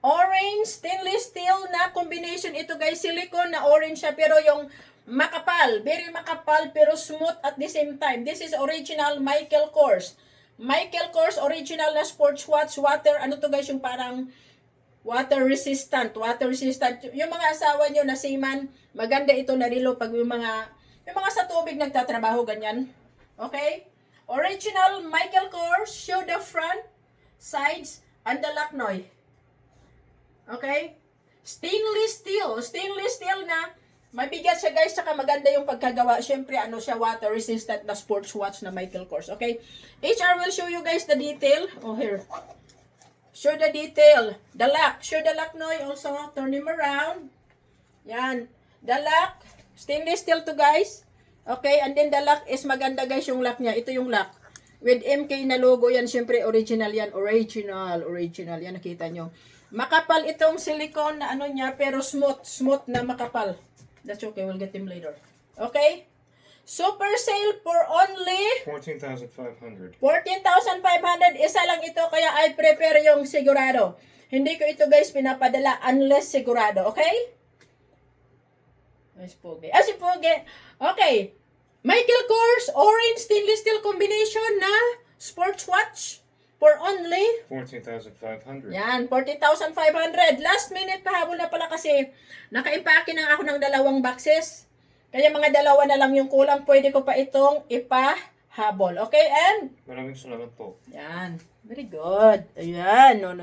Orange stainless steel na combination ito guys. Silicone na orange siya pero yung makapal. Very makapal pero smooth at the same time. This is original Michael Kors. Michael Kors original na sports watch. Water, ano to guys yung parang water resistant. Water resistant. Yung mga asawa nyo na seaman, maganda ito na rilo pag yung mga, yung mga sa tubig nagtatrabaho ganyan. Okay? Original Michael Kors. Show the front, sides, and the laknoy. Okay? Stainless steel. Stainless steel na mabigat siya guys, saka maganda yung pagkagawa. Siyempre, ano siya, water resistant na sports watch na Michael Kors. Okay? HR will show you guys the detail. Oh, here. Show the detail. The lock. Show the lock noy also. Turn him around. Yan. The lock. Stainless steel to guys. Okay, and then the lock is maganda guys yung lock niya. Ito yung lock. With MK na logo yan, syempre original yan. Original, original. Yan nakita nyo. Makapal itong silicone na ano niya, pero smooth, smooth na makapal. That's okay, we'll get him later. Okay? Super sale for only 14,500. 14,500. Isa lang ito, kaya I prepare yung sigurado. Hindi ko ito guys pinapadala unless sigurado. Okay? Ay, si Pogi. Ah, si Pogi. Okay. Michael Kors Orange Stainless Steel Combination na sports watch for only 14,500. yan, 40,500. Last minute pahabol na pala kasi nakaimpake na ako ng dalawang boxes. Kaya mga dalawa na lang yung kulang. Pwede ko pa itong ipahabol. Okay, and Maraming salamat po. yan. Very good. Ayan. No, no.